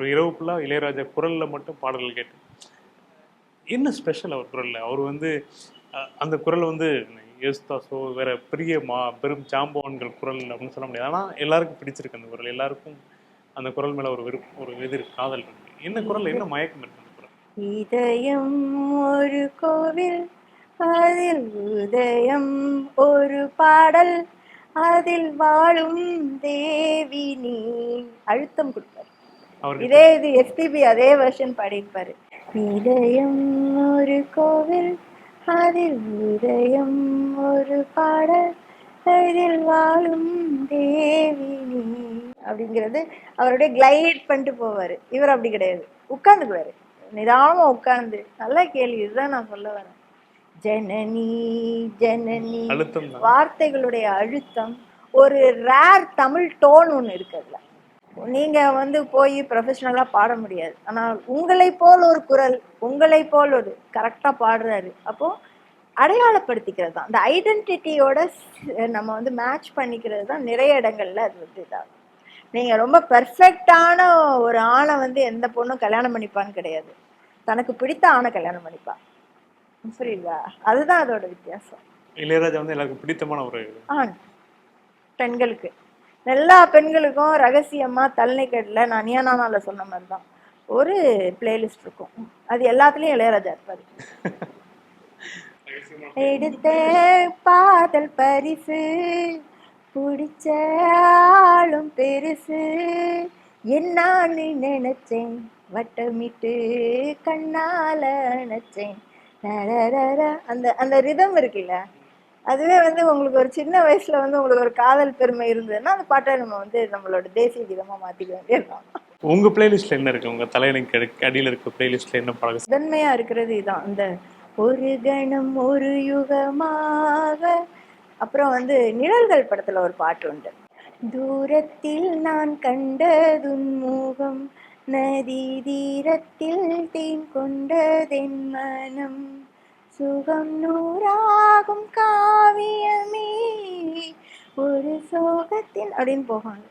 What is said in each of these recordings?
ஒரு இரவு ஃபுல்லாக இளையராஜா குரலில் மட்டும் பாடல்கள் கேட்டேன் என்ன ஸ்பெஷல் அவர் குரலில்? அவர் வந்து அந்த குரல் வந்து யேசுதாஸோ வேற பெரிய மா பெரும் ஜாம்பவான்கள் குரல் அப்படின்னு சொல்ல முடியாது. ஆனால் எல்லாருக்கும் பிடிச்சிருக்கு அந்த குரல். எல்லாருக்கும் அந்த குரல் மேலே ஒரு விருப்பம் ஒரு எதிர் காதல் இருக்கு. என்ன குரல்? என்ன மயக்கம் இருக்கு அந்த குரல்? இதயம் ஒரு கோவில் அதில் உதயம் ஒரு பாடல் அதில் வாழும் தேவி நீ. அழுத்தம் கொடுப்பார் இதே இது எஸ்பிபி அதே வெர்ஷன் பாடியிருப்பாரு இதயம் ஒரு கோவில் அதில் உதயம் ஒரு பாடல் அதில் வாழும் தேவி நீ. அப்படிங்கிறது அவருடைய கிளைட் பண்ணிட்டு போவாரு. இவர் அப்படி கிடையாது. உட்கார்ந்துக்குவாரு. நிதானமா உட்கார்ந்து. நல்லா கேள்வி. இதுதான் நான் சொல்ல வரேன். ஜனனி ஜனனி. வார்த்தைகளுடைய அழுத்தம். ஒரு ரேர் தமிழ் டோன் ஒன்று இருக்கு அதுல நீங்க வந்து போய் ப்ரொஃபஷனலா பாட முடியாது. ஆனால் உங்களை போல் ஒரு குரல் உங்களை போல் ஒரு கரெக்டா பாடுறாரு. அப்போ அடையாளப்படுத்திக்கிறது தான் அந்த ஐடென்டிட்டியோட நம்ம வந்து மேட்ச் பண்ணிக்கிறது தான் நிறைய இடங்கள்ல அது வந்து இதாகும் நீங்க ரொம்ப பெர்ஃபெக்டான ஒரு ஆணை வந்து எந்த பொண்ணும் கல்யாணம் பண்ணிப்பான்னு கிடையாது. தனக்கு பிடித்த ஆணை கல்யாணம் பண்ணிப்பா. புரியுதா? அதுதான் அதோட வித்தியாசம். இளையராஜா வந்து எல்லாருக்கும் பிடித்தமான ஒரு ஆண். பெண்களுக்கு. எல்லா பெண்களுக்கும் ரகசியமா தள்ளிக்கடல. நான் நியானானால சொன்ன மாதிரி தான் ஒரு பிளேலிஸ்ட் இருக்கும். அது எல்லாத்துலயும் இளையராஜா இருப்பாரு. எடுத்த பாதல் பரிசு பிடிச்ச ஆளும் பெருசு என்னான்னு நினைச்சேன். வட்டமிட்டு கண்ணால நினைச்சேன் அந்த அந்த ரிதம் இருக்குல்ல அதுவே வந்து உங்களுக்கு ஒரு சின்ன வயசுல வந்து உங்களுக்கு ஒரு காதல் பெருமை இருந்ததுன்னா அந்த பாட்டை நம்ம வந்து நம்மளோட தேசிய கீதமா மாத்திக்க வேண்டியதுதான். உங்க பிளேலிஸ்ட்ல என்ன இருக்கு? உங்க தலையணைக்கு அடியில் இருக்க பிளேலிஸ்ட்ல என்ன பாடல் முதன்மையா இருக்கிறது இதான். இந்த ஒரு கணம் ஒரு யுகமாக. அப்புறம் வந்து நிழல்கள் படத்துல ஒரு பாட்டு உண்டு. தூரத்தில் நான் கண்டதுன் முகம் நதி தீரத்தில் தேன் கொண்டதென் மனம். சுகம் நூறாகும் காவியமே. ஒரு சோகத்தின் அப்படின்னு போவாங்க.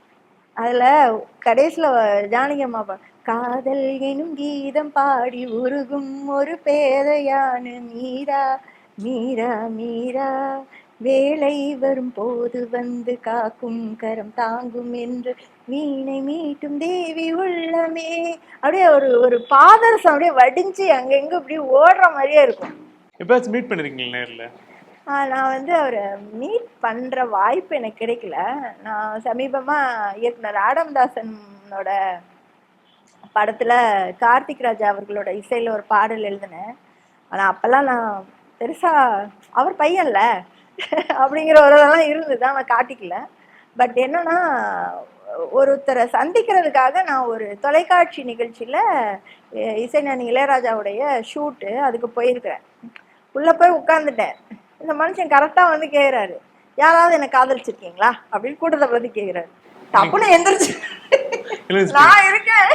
அதுல கடைசியில ஜானகி அம்மா பா- காதல் எனும் கீதம் பாடி உருகும் ஒரு பேதையான மீரா மீரா மீரா. வேலை வரும் போது வந்து காக்கும் கரம் தாங்கும் என்று வீணை மீட்டும் தேவி உள்ளமே. அப்படியே ஒரு ஒரு பாதரசம் அப்படியே வடிஞ்சு அங்கெங்க அப்படியே ஓடுற மாதிரியே இருக்கும். எப்பயாச்சும் மீட் பண்ணிருக்கீங்களா நேரில்? நான் வந்து அவரை மீட் பண்ற வாய்ப்பு எனக்கு கிடைக்கல. நான் சமீபமா இயக்குனர் ஆடம் தாசனோட படத்துல கார்த்திக் ராஜா அவர்களோட இசையில ஒரு பாடல் எழுதினேன். ஆனா அப்பெல்லாம் நான் பெருசா அவர் பையன்ல அப்படிங்கிற ஒரு இதெல்லாம் இருந்தது நான் காட்டிக்கல. பட் என்னன்னா ஒருத்தரை சந்திக்கிறதுக்காக நான் ஒரு தொலைக்காட்சி நிகழ்ச்சியில இசைஞானி இளையராஜாவுடைய ஷூட்டு அதுக்கு போயிருக்கிறேன். உள்ள போய் உட்கார்ந்துட்டேன். இந்த மனுஷன் கரெக்டா வந்து கேக்குறாரு. யாராவது என்ன காதலிச்சிருக்கீங்களா? அப்படின்னு கூட்டத்தை பத்தி கேக்குறாரு. தப்புன்னு எந்திரிச்சு நான் இருக்கேன்.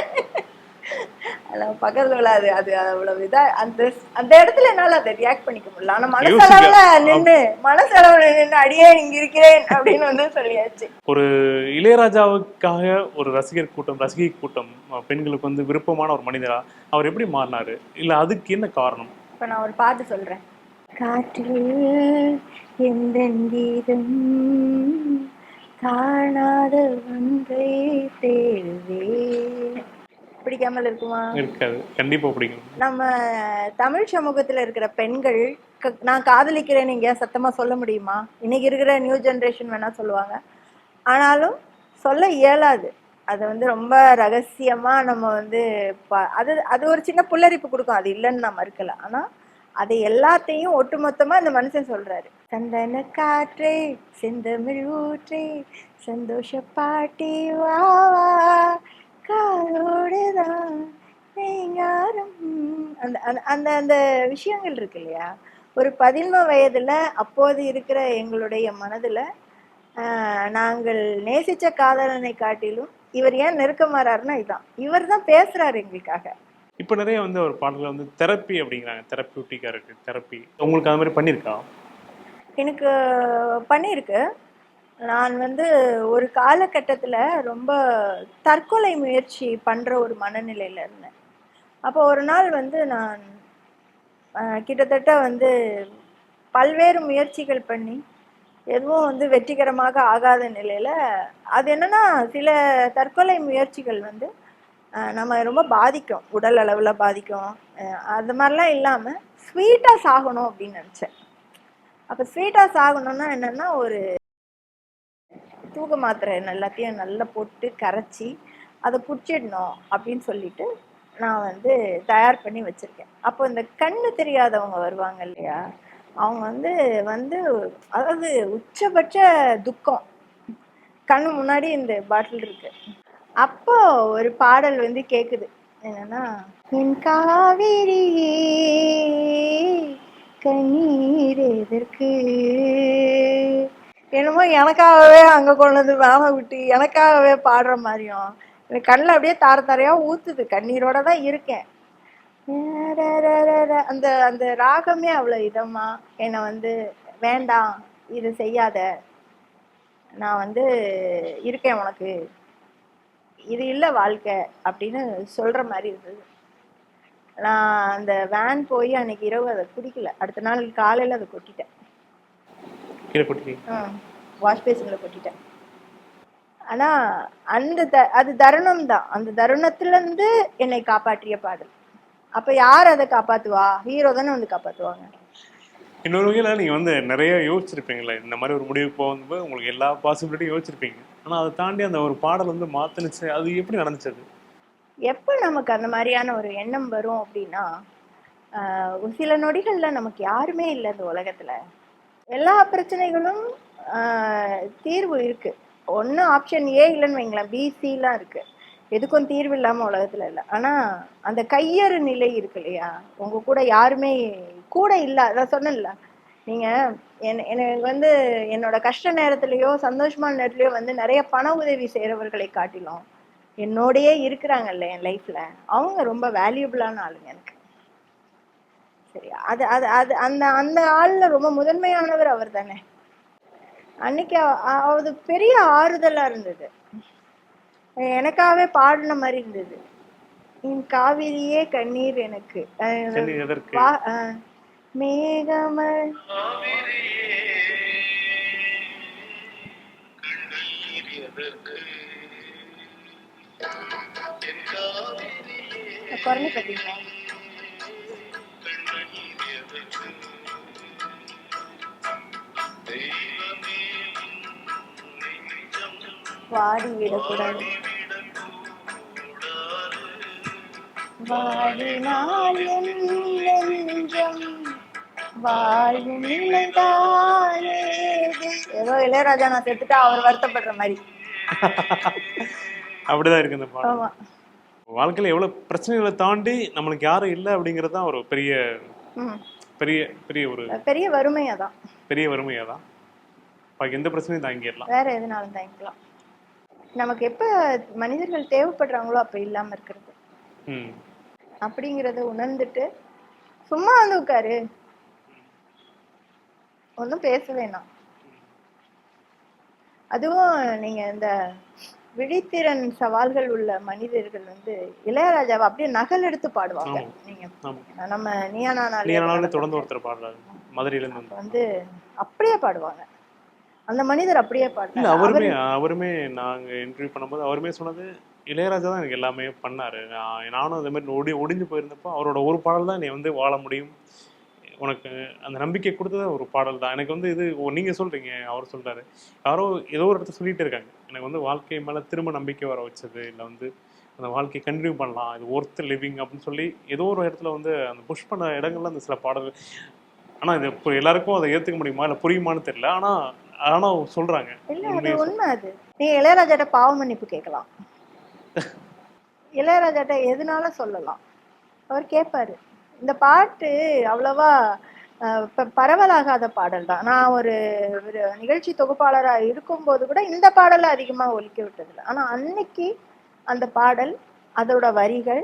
அதில் பக்கத்துல உள்ள அது அது அவ்வளவு இதா அந்த அந்த இடத்துல என்னால அதை ரியாக்ட் பண்ணிக்க முடியல. ஆனா மனசளவுல நின்னு மனசளவுல நின்னு அடியே இங்க இருக்கிறேன் அப்படின்னு வந்து சொல்லியாச்சு. ஒரு இளையராஜாவுக்காக ஒரு ரசிகர் கூட்டம் ரசிகை கூட்டம் பெண்களுக்கு வந்து விருப்பமான ஒரு மனிதரா அவர் எப்படி மாறினாரு? இல்ல அதுக்கு என்ன காரணம்? இப்ப நான் ஒரு பாட்டு சொல்றேன். காற்றில் எந்த கீதம் காணாத ஒன்றை தேடுவே. பிடிக்காமல் இருக்குமா? இருக்காது. கண்டிப்பா பிடிக்கும். நம்ம தமிழ் சமூகத்துல இருக்கிற பெண்கள் நான் காதலிக்கிறேன்னு எங்கேயா சத்தமா சொல்ல முடியுமா? இன்னைக்கு இருக்கிற நியூ ஜெனரேஷன் வேணா சொல்லுவாங்க. ஆனாலும் சொல்ல இயலாது. அதை வந்து ரொம்ப ரகசியமாக நம்ம வந்து பா அது அது ஒரு சின்ன புல்லரிப்பு கொடுக்கும். அது இல்லைன்னு நான் மறுக்கல. ஆனால் அதை எல்லாத்தையும் ஒட்டுமொத்தமாக இந்த மனுஷன் சொல்கிறாரு சந்தன காற்றே செந்தமிழ் ஊற்றே சந்தோஷ பாட்டி வா வா காதோடுதான் நீங்காரம். அந்த அந்த அந்த அந்த விஷயங்கள் இருக்கு இல்லையா? ஒரு பதின்ம வயதில் அப்போது இருக்கிற எங்களுடைய மனதில் நாங்கள் நேசித்த காதலனை காட்டிலும் இவர் ஏன் நெருக்கமாறாருன்னா இதுதான் இவர் தான் பேசுறாரு எங்களுக்காக. இப்ப நிறைய வந்து ஒரு பாடல்கள் வந்து தெரப்பி அப்படிங்கிறாங்க. தெரப்பியூட்டிக்கா இருக்கு தெரப்பி. உங்களுக்கு அது மாதிரி பண்ணிருக்கா எனக்கு பண்ணியிருக்கு. நான் வந்து ஒரு காலகட்டத்தில் ரொம்ப தற்கொலை முயற்சி பண்ணுற ஒரு மனநிலையில் இருந்தேன். அப்போ ஒரு நாள் வந்து நான் கிட்டத்தட்ட வந்து பல்வேறு முயற்சிகள் பண்ணி எதுவும் வந்து வெற்றிகரமாக ஆகாத நிலையில் அது என்னன்னா சில தற்கொலை முயற்சிகள் வந்து நம்ம ரொம்ப பாதிக்கும். உடல் அளவில் பாதிக்கும். அது மாதிரிலாம் இல்லாமல் ஸ்வீட்டாக சாகணும் அப்படின்னு நினச்சேன். அப்போ ஸ்வீட்டாக சாகணும்னா என்னென்னா ஒரு தூக்க மாத்திரை எல்லாத்தையும் நல்லா போட்டு கரைச்சி அதை குடிச்சிடணும் அப்படின்னு சொல்லிட்டு நான் வந்து தயார் பண்ணி வச்சுருக்கேன். அப்போ இந்த கண்ணு தெரியாதவங்க வருவாங்க இல்லையா? அவங்க வந்து வந்து அதாவது உச்சபட்ச துக்கம். கண்ணு முன்னாடி இந்த பாட்டில் இருக்கு. அப்போ ஒரு பாடல் வந்து கேக்குது. என்னன்னா என் காவிரியே கண்ணீர் எதற்கு? என்னமோ எனக்காகவே அங்க கொண்டு வந்து வேலை விட்டு எனக்காகவே பாடுற மாதிரியும் எனக்கு கண்ணில் அப்படியே தார தாரையா ஊத்துது. கண்ணீரோட தான் இருக்கேன். அந்த அந்த ராகமே அவ்வளோ இதமா என்னை வந்து வேண்டாம் இது செய்யாத நான் வந்து இருக்கேன் உனக்கு இது இல்லை வாழ்க்கை அப்படின்னு சொல்ற மாதிரி இருந்தது நான் அந்த வேன் போய் அன்னைக்கு இரவு அதை குடிக்கல அடுத்த நாள் காலையில் அதை கொட்டிட்டேன் கீழே வாஷ் பேசினில் கொட்டிட்டேன் ஆனா அந்த த அது தருணம் தான் அந்த தருணத்துலேருந்து என்னை காப்பாற்றிய பாடல் அப்ப யார் அதை காப்பாத்துவா? ஹீரோ தானே வந்து காப்பாத்துவாங்க. இன்னொரு வகையில் நீங்கள் வந்து நிறைய யோசிச்சிருப்பீங்களே இந்த மாதிரி ஒரு முடிவு போகும்போது உங்களுக்கு எல்லா பாசிபிலிட்டியும் யோசிச்சிருப்பீங்க. ஆனால் அதை தாண்டி அந்த ஒரு பாடல் வந்து மாத்துனுச்சு அது எப்படி நடந்துச்சு அது? எப்போ நமக்கு அந்த மாதிரியான ஒரு எண்ணம் வரும் அப்படின்னா ஒரு சில நொடிகள்ல நமக்கு யாருமே இல்லை இந்த உலகத்துல. எல்லா பிரச்சனைகளும் தீர்வு இருக்கு. ஒன்று ஆப்ஷன் ஏ இல்லைன்னு வைங்களேன் பிசிலாம் இருக்கு. எதுக்கும் தீர்வு இல்லாம உலகத்துல இல்லை. ஆனா அந்த கையறு நிலை இருக்கு இல்லையா? உங்க கூட யாருமே கூட இல்லை. அதான் சொன்னேன்ல நீங்க என் எனக்கு வந்து என்னோட கஷ்ட நேரத்திலயோ சந்தோஷமான நேரத்திலயோ வந்து நிறைய பண உதவி செய்கிறவர்களை காட்டிலும் என்னோடயே இருக்கிறாங்கல்ல என் லைஃப்ல அவங்க ரொம்ப வேல்யூபிளான ஆளுங்க எனக்கு. சரி அது அது அது அந்த அந்த ஆள்ல ரொம்ப முதன்மையானவர் அவர் தானே அன்னைக்கு அது பெரிய ஆறுதலா இருந்தது. எனக்காகவே பாடின மாதிரி இருந்தது. என் காவிரியே கண்ணீர் எனக்கு. மேகமல் குறைஞ்சு பார்த்தீங்களா வாடி விடக்கூடாது. வாடினால் நெஞ்சம் வாழ்வு ஏதோ இளையராஜா நான் செத்துட்டா அவர் வருத்தப்படுற மாதிரி. அப்படிதான் இருக்கு இந்த பாடல். ஆமா. வாழ்க்கையில எவ்வளவு பிரச்சனைகளை தாண்டி நம்மளுக்கு யாரும் இல்லை அப்படிங்கிறது தான் ஒரு பெரிய. பெரிய பெரிய ஒரு பெரிய வறுமை அதான் பெரிய வறுமையாக தான். பாக்கி எந்த பிரச்சனையும் தாங்கிடலாம். வேற எதுனாலும் தாங்கிக்கலாம். நமக்கு எப்ப மனிதர்கள் தேவைப்படுறாங்களோ அப்ப இல்லாம இருக்கிறது. ம். அப்படிங்கறத உணர்ந்துட்டு சும்மா வந்து உட்காரு. ஒன்றும் பேச வேணாம். அதுவும் நீங்க இந்த விழித்திறன் சவால்கள் உள்ள மனிதர்கள் வந்து இளையராஜாவை அப்படியே நகல் எடுத்து பாடுவாங்க. நீங்க நம்ம நீயானா நீ நாளே நாளே தொடர்ந்து ஒருத்தர் பாடுறாரு. மதுரையிலேருந்து வந்து வந்து அப்படியே பாடுவாங்க. அந்த மனிதர் அப்படியே பாடுறாரு. அவருமே அவருமே நாங்க இன்டர்வியூ பண்ணும்போது அவருமே சொன்னது இளையராஜா தான் எனக்கு எல்லாமே பண்ணாரு. நான் நானும் அதே மாதிரி ஒடி ஒடிஞ்சு போயிருந்தப்போ அவரோட ஒரு பாடல் தான் நீ வந்து வாழ முடியும். உனக்கு அந்த நம்பிக்கை கொடுத்தது ஒரு பாடல் தான். எனக்கு வந்து இது ஓ, நீங்க சொல்றீங்க அவர் சொல்றாரு. யாரோ ஏதோ ஒரு இடத்துல சொல்லிட்டு இருக்காங்க. எனக்கு வந்து வாழ்க்கை மேல திரும்ப நம்பிக்கை வர வச்சது இல்லை வந்து அந்த வாழ்க்கையை கண்டினியூ பண்ணலாம் இது ஒர்த் லிவிங் அப்படின்னு சொல்லி ஏதோ ஒரு இடத்துல வந்து அந்த புஷ் பண்ண இடங்கள்ல அந்த சில பாடல்கள். ஆனா இது இப்போ எல்லாருக்கும் அதை ஏத்துக்க முடியுமா இல்லை புரியுமான்னு தெரியல. ஆனா ஆனா சொல்றாங்க. இல்ல அது உண்மையை உண்மை அது. நீ இளையராஜாட்ட பாவ மன்னிப்பு கேட்கலாம். இளையராஜாட்ட எதுனால சொல்லலாம்? அவர் கேட்பாரு இந்த பாட்டு அவ்வளவா அஹ், பரவலாகாத பாடல் தான். நான் ஒரு ஒரு நிகழ்ச்சி தொகுப்பாளராக இருக்கும்போது கூட இந்த பாடலை அதிகமாக ஒலிக்க விட்டதில்லை. ஆனால் அன்னைக்கு அந்த பாடல் அதோட வரிகள்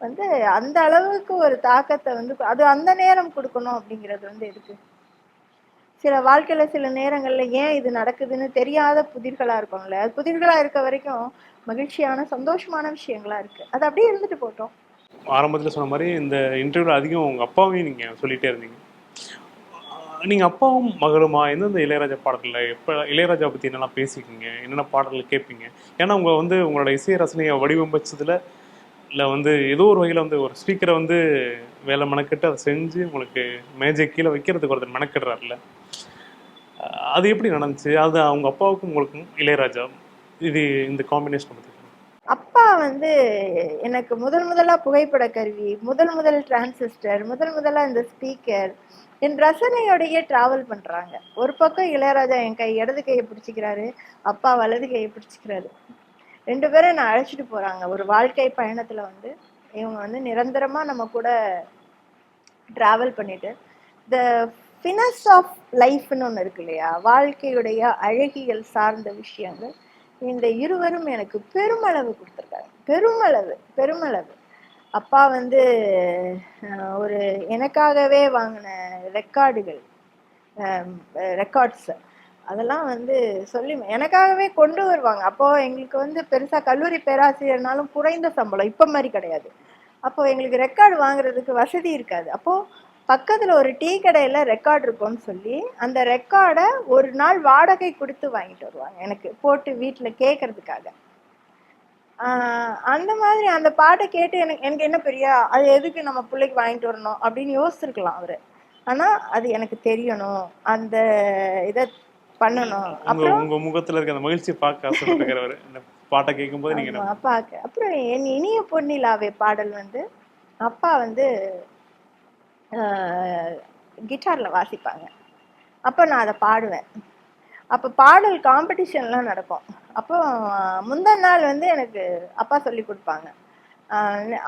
வந்து அந்த அளவுக்கு ஒரு தாக்கத்தை வந்து அது அந்த நேரம் கொடுக்கணும் அப்படிங்கிறது வந்து எதுக்கு? சில வாழ்க்கையில சில நேரங்கள்ல ஏன் இது நடக்குதுன்னு தெரியாத புதிர்களா இருக்கும்ல. அது புதிர்களா இருக்க வரைக்கும் மகிழ்ச்சியான சந்தோஷமான விஷயங்களா இருக்கு. அது அப்படியே இருந்துட்டு போட்டோம். ஆரம்பத்தில் சொன்ன மாதிரி இந்த இன்டர்வியூவில் அதிகம் உங்கள் அப்பாவையும் நீங்கள் சொல்லிகிட்டே இருந்தீங்க. நீங்கள் அப்பாவும் மகளுமா? எந்தெந்த இளையராஜா பாடல்களில் எப்போ இளையராஜா பற்றி என்னெல்லாம் பேசிக்கிங்க என்னென்ன பாடல்கள் கேட்பீங்க? ஏன்னா உங்கள் வந்து உங்களோட இசை ரசனையை வடிவமைச்சதில் இல்லை வந்து ஏதோ ஒரு வகையில் வந்து ஒரு ஸ்பீக்கரை வந்து வேலை மெனக்கெட்டு அதை செஞ்சு உங்களுக்கு மேஜை கீழே வைக்கிறதுக்கு ஒருத்தர் மெனக்கெடுறாருல அது எப்படி நடந்துச்சு? அது அவங்க அப்பாவுக்கும் உங்களுக்கும் இளையராஜா இது இந்த காம்பினேஷன் அப்பா வந்து எனக்கு முதல் முதலா புகைப்பட கருவி முதல் முதல் டிரான்சிஸ்டர் முதல் முதலா இந்த ஸ்பீக்கர் என் ரசனையோடையே டிராவல் பண்றாங்க. ஒரு பக்கம் இளையராஜா என் கை இடது கையை பிடிச்சிக்கிறாரு அப்பா வலது கையை பிடிச்சிக்கிறாரு. ரெண்டு பேரும் நான் அழைச்சிட்டு போறாங்க. ஒரு வாழ்க்கை பயணத்துல வந்து இவங்க வந்து நிரந்தரமா நம்ம கூட டிராவல் பண்ணிட்டு த ஃபினஸ் ஆஃப் லைஃப்னு ஒன்று இருக்கு இல்லையா? வாழ்க்கையுடைய அழகியல் சார்ந்த விஷயங்கள். இந்த இருவரும் எனக்கு பெருமளவு கொடுத்துருக்காங்க. பெருமளவு பெருமளவு. அப்பா வந்து ஒரு எனக்காகவே வாங்கின ரெக்கார்டுகள் ரெக்கார்ட்ஸ். அதெல்லாம் வந்து சொல்லி எனக்காகவே கொண்டு வருவாங்க. அப்போ எங்களுக்கு வந்து பெருசா கல்லூரி பேராசிரியர்னாலும் குறைந்த சம்பளம். இப்ப மாதிரி கிடையாது. அப்போ எங்களுக்கு ரெக்கார்டு வாங்குறதுக்கு வசதி இருக்காது. அப்போ பக்கத்துல ஒரு டீ கடையில ரெக்கார்ட் இருக்கும்னு சொல்லி அந்த ரெக்கார்டை ஒரு நாள் வாடகை கொடுத்து வாங்கிட்டு வருவாங்க எனக்கு போட்டு வீட்டுல கேட்கறதுக்காக அந்த மாதிரி அந்த பாட்டை கேட்டு எனக்கு எனக்கு என்ன பெரிய? அது எதுக்கு நம்ம பிள்ளைக்கு வாங்கிட்டு வரணும்? அப்படின்னு யோசிச்சிருக்கலாம் அவரு. ஆனா அது எனக்கு தெரியணும். அந்த இதை பண்ணணும். உங்க அப்புறம் உங்க முகத்துல இருக்க அந்த மகிழ்ச்சியை பார்க்க ஆசைப்பட்டுக்கிறவர் இந்த பாட்டை கேட்கும்போது நீங்க அப்பாக்கு அப்புறம் என் இனிய பொன்னிலாவே பாடல் வந்து அப்பா வந்து கிட்டாரில் வாசிப்பாங்க. அப்போ நான் அதை பாடுவேன். அப்போ பாடல் காம்படிஷன்லாம் நடக்கும். அப்போ முந்தின நாள் வந்து எனக்கு அப்பா சொல்லி கொடுப்பாங்க.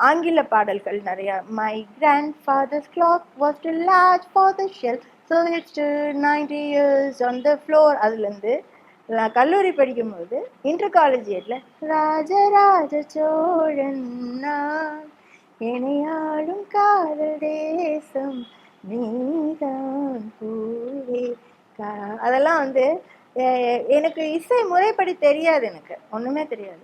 ஆங்கில பாடல்கள் நிறையா. My grandfather's clock was too large for the shelf so it's to ninety years on the floor அதுலேருந்து நான் கல்லூரி படிக்கும்போது இன்டர் காலேஜ் இயர்ல ராஜராஜ சோழன் நான் இணையாடும் காதல் தேசம் நீதான் பூவே கா- அதெல்லாம் வந்து எனக்கு இசை முறைப்படி தெரியாது எனக்கு. ஒண்ணுமே தெரியாது.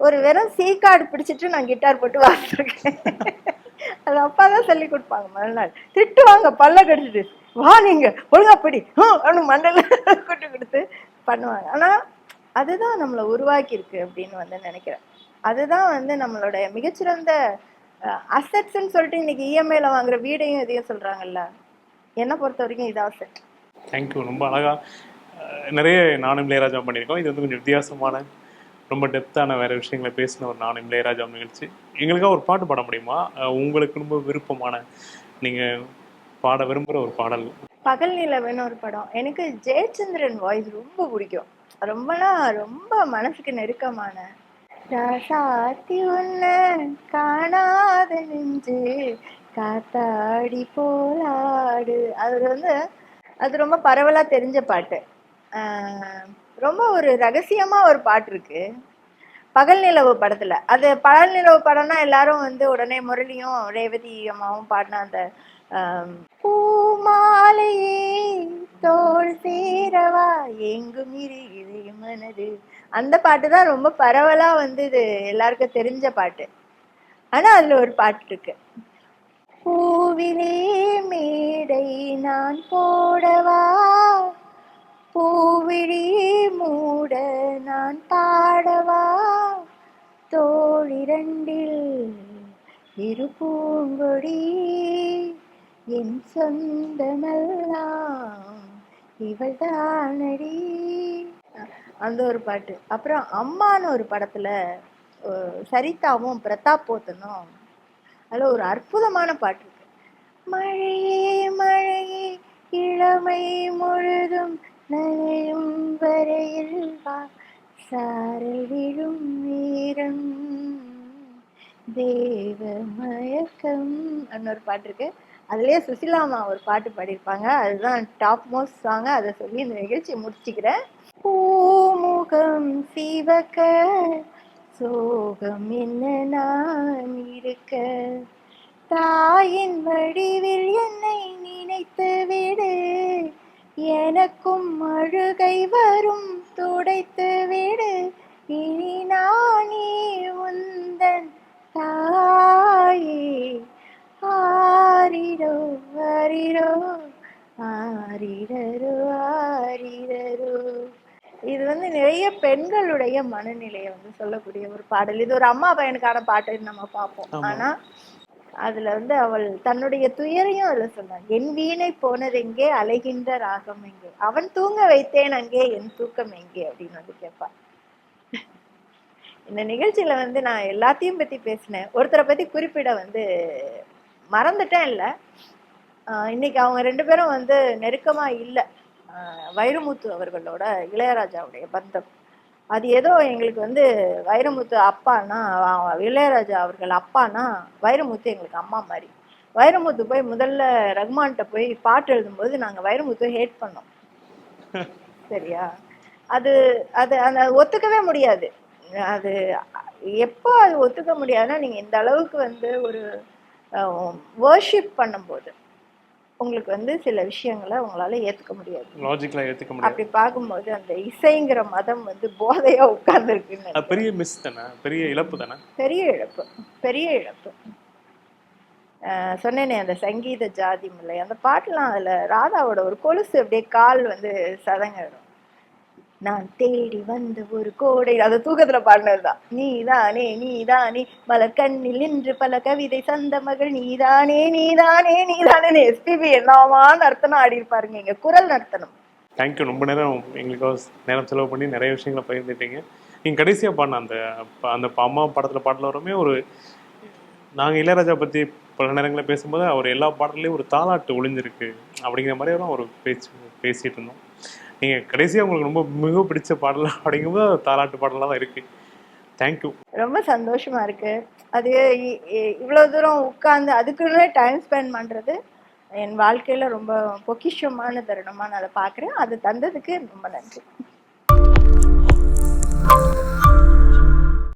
ஒரு வெறும் சி கார்டு பிடிச்சிட்டு நான் கிட்டார் போட்டு வாசிருக்கேன் அது அப்பா தான் சொல்லி கொடுப்பாங்க மறுநாள் திட்டுவாங்க பல்ல கடிச்சிட்டு. வா நீங்க ஒழுங்கா பிடி. அப்படின்னு மண்டல கூட்டு கொடுத்து பண்ணுவாங்க. ஆனா அதுதான் நம்மளை உருவாக்கியிருக்கு அப்படின்னு வந்து நினைக்கிறேன். அதுதான் வந்து நம்மளோட மிகச்சிறந்த அசெட்ஸ்ன்னு சொல்லிட்டு இன்னைக்கு இஎம்ஐல வாங்குற வீடையும் இதையும் சொல்றாங்கல்ல. என்னை பொறுத்த வரைக்கும் இது அசெட் தேங்க்யூ ரொம்ப அழகா அஹ், நிறைய நானும் இளையராஜா பண்ணியிருக்கோம். இது வந்து கொஞ்சம் வித்தியாசமான ரொம்ப டெப்த்தான வேற விஷயங்களை பேசின ஒரு நானும் இளையராஜா நிகழ்ச்சி. எங்களுக்காக ஒரு பாட்டு பாட முடியுமா? உங்களுக்கு ரொம்ப விருப்பமான நீங்க பாட விரும்புகிற ஒரு பாடல். பகல் நிலவுன்னு ஒரு படம். எனக்கு ஜெயச்சந்திரன் வாய்ஸ் ரொம்ப பிடிக்கும். ரொம்பனா ரொம்ப மனசுக்கு நெருக்கமான ராசாத்தி உன்ன காணாத நெஞ்சு காத்தாடி போலாடு. அது வந்து அது ரொம்ப பரவலா தெரிஞ்ச பாட்டு. ஆஹ் ரொம்ப ஒரு ரகசியமா ஒரு பாட்டு இருக்கு. பகல் நிலவு படத்துல. அது பகல் நிலவு படம்னா எல்லாரும் வந்து உடனே முரளியும் ரேவதி அம்மாவும் பாடின அந்த பூமாலையே தோல் சேரவா எங்கும் இருக்கிறே மனது. அந்த பாட்டு தான் ரொம்ப பரவலா வந்து இது எல்லாருக்கும் தெரிஞ்ச பாட்டு. ஆனா அதுல ஒரு பாட்டு இருக்கு. பூவிலே மேடை நான் போடவா? பூவிழி மூட நான் பாடவா? தோழிரண்டில் இரு பூங்கொடி என் சொந்தமெல்லாம் இவள் தானடி அந்த ஒரு பாட்டு. அப்புறம் அம்மான்னு ஒரு படத்தில் சரிதாவும் பிரதாப் போத்தனும் அதில் ஒரு அற்புதமான பாட்டு இருக்கு. மழையே மழையே இளமை முழுதும் நனையும் வரையில் வா சாரல் விழும் நேரம் தேவ மயக்கம் ஒரு பாட்டு இருக்கு. அதுலேயே சுசிலாமா ஒரு பாட்டு பாடியிருப்பாங்க. அதுதான் டாப் மோஸ்ட் சாங் அதை சொல்லி இந்த நிகழ்ச்சி முடிச்சுக்கிறேன். பூமுகம் சிவக்க சோகம் என்ன நான் இருக்க? தாயின் வடிவில் என்னை நினைத்து விடு. எனக்கும் அழுகை வரும் துடைத்து விடு. இனி நானே உந்தன் தாயே. ஆரிரோ ஆரிரோ ஆரிரரோ வந்து நிறைய பெண்களுடைய மனநிலையை வந்து சொல்லக்கூடிய ஒரு பாடல். இது ஒரு அம்மா பையனுக்கான பாட்டுன்னு நம்ம பார்ப்போம். ஆனா அதுல வந்து அவள் தன்னுடைய துயரையும் அதுல சொன்னாள். என் வீணை போனதெங்கே அலைகின்ற ராகம் எங்கே? அவன் தூங்க வைத்தேன் அங்கே என் தூக்கம் எங்கே? அப்படின்னு வந்து கேட்பா இந்த நிகழ்ச்சியில வந்து நான் எல்லாத்தையும் பத்தி பேசினேன். ஒருத்தரை பத்தி குறிப்பிட வந்து மறந்துட்டேன் இல்ல. ஆஹ் இன்னைக்கு அவங்க ரெண்டு பேரும் வந்து நெருக்கமா இல்லை. வைரமுத்து அவர்களோட இளையராஜாவுடைய பந்தம். அது ஏதோ எங்களுக்கு வந்து வைரமுத்து அப்பான்னா இளையராஜா அவர்கள் அப்பான்னா வைரமுத்து எங்களுக்கு அம்மா மாதிரி. வைரமுத்து போய் முதல்ல ரகுமான்கிட்ட போய் பாட்டு எழுதும்போது நாங்கள் வைரமுத்து ஹேட் பண்ணோம். சரியா? அது அது அந்த ஒத்துக்கவே முடியாது. அது எப்போ அது ஒத்துக்க முடியாதுன்னா நீங்கள் இந்த அளவுக்கு வந்து ஒரு வர்ஷிப் பண்ணும்போது. உங்களுக்கு வந்து சில விஷயங்களை உங்களால ஏத்துக்க முடியாது. லாஜிக்கலாக ஏற்றுக்க முடியாது. அப்படி பார்க்கும்போது அந்த இசைங்கிற மதம் வந்து போதையா உட்கார்ந்துருக்குன்னு பெரிய மிஸ் தானே? பெரிய இழப்பு தானே? பெரிய இழப்பு. பெரிய இழப்பு. ஆஹ் சொன்னேனே அந்த சங்கீத ஜாதி முல்லை. அந்த பாட்டுலாம் அதுல ராதாவோட ஒரு கொலுசு அப்படியே கால் வந்து சதங்கிடும் நான் தேடி வந்த ஒரு கோடை அது தூக்கத்துல பாடினதுதான். நீதானே நீதானே மலர் கண்ணில் நின்று பல கவிதை சந்த மகள் நீதானே நீதானே நீதானே எஸ்பிபி என்னவா நர்த்தனம் ஆடி இருப்பாருங்க எங்க குரல் நர்த்தனம் தேங்க்யூ ரொம்ப நேரம் எங்களுக்கு நேரம் செலவு பண்ணி நிறைய விஷயங்களை பகிர்ந்துட்டீங்க. நீங்கள் கடைசியாக பாடின அந்த அந்த அம்மா படத்தில் பாடல வரமே ஒரு நாங்கள் இளையராஜா பற்றி பல நேரங்களில் பேசும்போது அவர் எல்லா பாடல்லையும் ஒரு தாளாட்டு ஒளிஞ்சிருக்கு அப்படிங்கிற மாதிரி ஒரு பேச்சு பேசிகிட்டு இருந்தோம். நீங்கள் கடைசியாக உங்களுக்கு ரொம்ப மிக பிடிச்ச பாடல் அப்படிங்கும்போது அது தாலாட்டு பாடலாக தான் இருக்குது தேங்க்யூ ரொம்ப சந்தோஷமா இருக்குது அது இ- தூரம் உட்காந்து அதுக்குள்ளே டைம் ஸ்பெண்ட் பண்ணுறது என் வாழ்க்கையில் ரொம்ப பொக்கிஷமான தருணமாக நான் அதை பார்க்குறேன். அது தந்ததுக்கு ரொம்ப நன்றி.